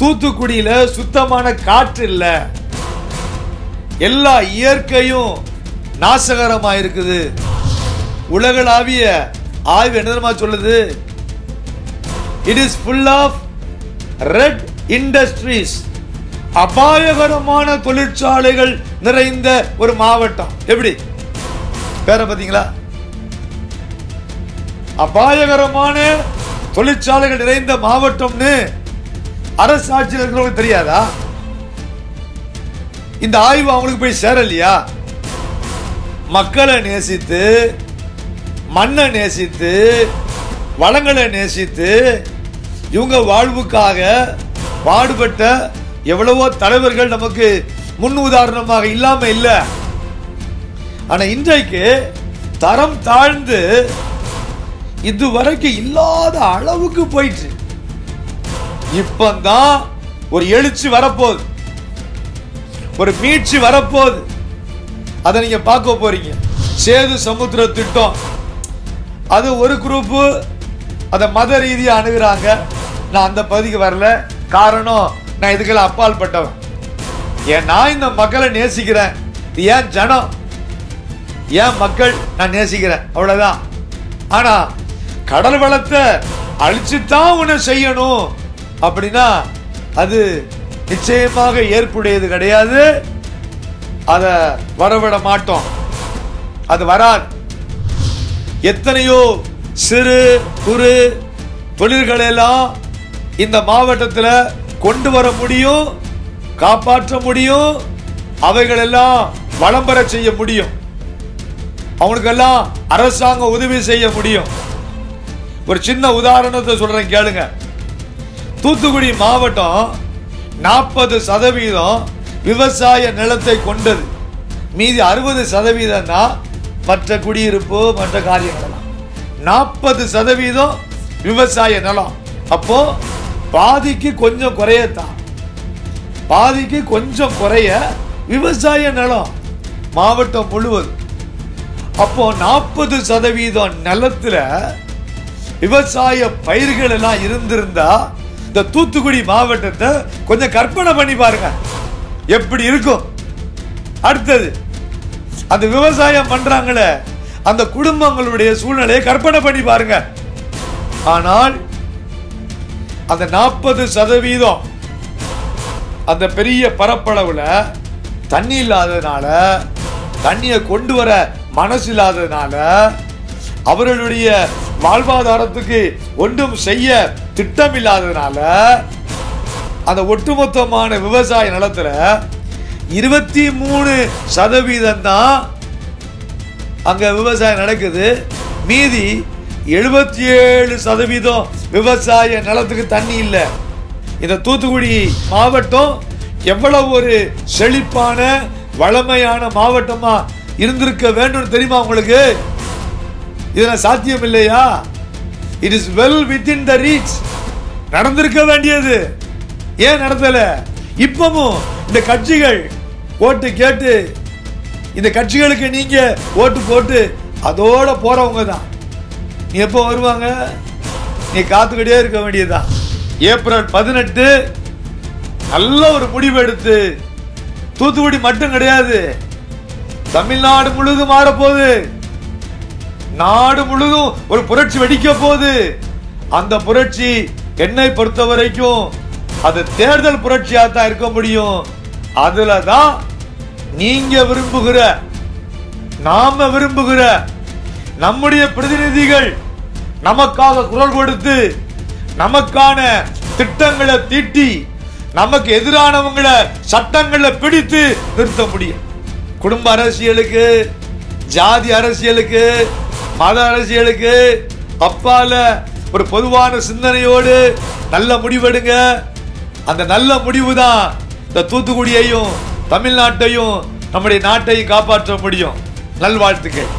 தூத்துக்குடியில் சுத்தமான காற்று இல்லை. எல்லா இயற்கையும் நாசகரமாக இருக்குது உலகளாவிய ஆய்வு என்ன சொல்லுது? It is full of red industries அபாயகரமான தொழிற்சாலைகள் நிறைந்த ஒரு மாவட்டம். எப்படி? பேரை பார்த்தீங்களா? அபாயகரமான தொழிற்சாலைகள் நிறைந்த மாவட்டம்னு அரசு ஆட்சியில் இருக்கிறவங்களுக்கு தெரியாதா? இந்த ஆய்வு அவங்களுக்கு போய் சேரலையா? மக்களை நேசித்து மண்ணை நேசித்து வளங்களை நேசித்து இவங்க வாழ்வுக்காக பாடுபட்ட எவ்வளவோ தலைவர்கள் நமக்கு முன் உதாரணமாக இல்லாம இல்லை. ஆனா இன்றைக்கு தரம் தாழ்ந்து இதுவரைக்கும் இல்லாத அளவுக்கு போயிட்டு இப்பந்தான் ஒரு எழுச்சி வரப்போகுது. ஒரு மீட்சி வரப்போகுது. அதை நீங்க பார்க்க போறீங்க. சேது சமுத்திர திட்டம். அது ஒரு குரூப்பு அதை மத ரீதியாக அணுகிறாங்க. நான் அந்த பகுதிக்கு வரல. காரணம் நான் இதுக்கெல்லாம் அப்பால் பட்டவன் ஏன் நான் இந்த மக்களை நேசிக்கிறேன். இது ஏன் ஜனம்? ஏன் மக்கள் நான் நேசிக்கிறேன்? அவ்வளோதான் ஆனால் கடல் வளத்தை அழிச்சுத்தான் உன்னை செய்யணும். அப்படின்னா அது நிச்சயமாக ஏற்புடையது கிடையாது. அதை வரவிட மாட்டோம். அது வராது. எத்தனையோ சிறு குறு தொழில்களை எல்லாம் இந்த மாவட்டத்தில் கொண்டு வர முடியும் காப்பாற்ற முடியும் அவைகளெல்லாம் வளம் பெற செய்ய முடியும். அவங்களுக்கெல்லாம் அரசாங்கம் உதவி செய்ய முடியும். ஒரு சின்ன உதாரணத்தை சொல்றேன் கேளுங்க. தூத்துக்குடி மாவட்டம் நாற்பது சதவீதம் விவசாய நிலத்தை கொண்டது. மீதி அறுபது சதவீதம் தான் மற்ற குடியிருப்பு மற்ற காரியங்கள்லாம். நாற்பது சதவீதம் விவசாய நிலம். அப்போ பாதிக்கு கொஞ்சம் குறையத்தான். பாதிக்கு கொஞ்சம் குறைய விவசாய நிலம் மாவட்டம் முழுவதும். அப்போ நாற்பது சதவீதம் நிலத்தில் விவசாய பயிர்கள் எல்லாம் இருந்திருந்தால் இந்த தூத்துக்குடி மாவட்டத்தை கொஞ்சம் கற்பனை பண்ணி பாருங்க. எப்படி இருக்கும்? அடுத்தது அந்த விவசாயம் பண்றாங்களே அந்த குடும்பங்களுடைய சூழ்நிலையை கற்பனை பண்ணி பாருங்க. ஆனால் அந்த நாற்பது சதவீதம் அந்த பெரிய பரப்பளவுல தண்ணி இல்லாததுனால தண்ணியை கொண்டு வர மனசு இல்லாததுனால அவர்களுடைய வாழ்வாதாரத்துக்கு ஒன்றும் செய்ய திட்டம் இல்லாததுனால அந்த ஒட்டுமொத்தமான விவசாய நிலத்துல இருபத்தி மூணு சதவீதம் தான் அங்க விவசாயம் நடக்குது. மீதி எழுபத்தி ஏழு சதவீதம் விவசாய நிலத்துக்கு தண்ணி இல்லை. இந்த தூத்துக்குடி மாவட்டம் எவ்வளவு ஒரு செழிப்பான வளமையான மாவட்டமா இருந்திருக்க வேண்டும் தெரியுமா உங்களுக்கு? இதெல்லாம் சாத்தியம் இல்லையா it is well within the reach நடந்திருக்க வேண்டியது. ஏன் நடத்தல இப்பவும் இந்த கட்சிகள் ஓட்டு கேட்டு இந்த கட்சிகளுக்கு நீங்க ஓட்டு போட்டு அதோட போறவங்க தான். நீ எப்போ வருவாங்க? நீ காத்துக்கிட்டே இருக்க வேண்டியதுதான் ஏப்ரல் பதினெட்டு நல்ல ஒரு முடிவு எடுத்து தூத்துக்குடி மட்டும் கிடையாது. தமிழ்நாடு முழுதும் மாறப்போகுது. நாடு முழுதும் ஒரு புரட்சி வெடிக்க போகுது. அந்த புரட்சி என்னை பொறுத்த வரைக்கும் அது தேர்தல் புரட்சியா தான் இருக்க முடியும். அதுல தான் நீங்க விரும்புகிற நாம விரும்புகிற நம்முடைய பிரதிநிதிகள் நமக்காக குரல் கொடுத்து நமக்கான திட்டங்களை தீட்டி நமக்கு எதிரானவங்களை சட்டங்களை பிடித்து நிறுத்த முடியும். குடும்ப அரசியலுக்கு ஜாதி அரசியலுக்கு மத அரசியலுக்கு அப்பால ஒரு பொதுவான சிந்தனையோடு நல்ல முடிவெடுங்க. அந்த நல்ல முடிவு தான் இந்த தூத்துக்குடியையும் தமிழ்நாட்டையும் நம்முடைய நாட்டையும் காப்பாற்ற முடியும். நல்வாழ்த்துக்கள்.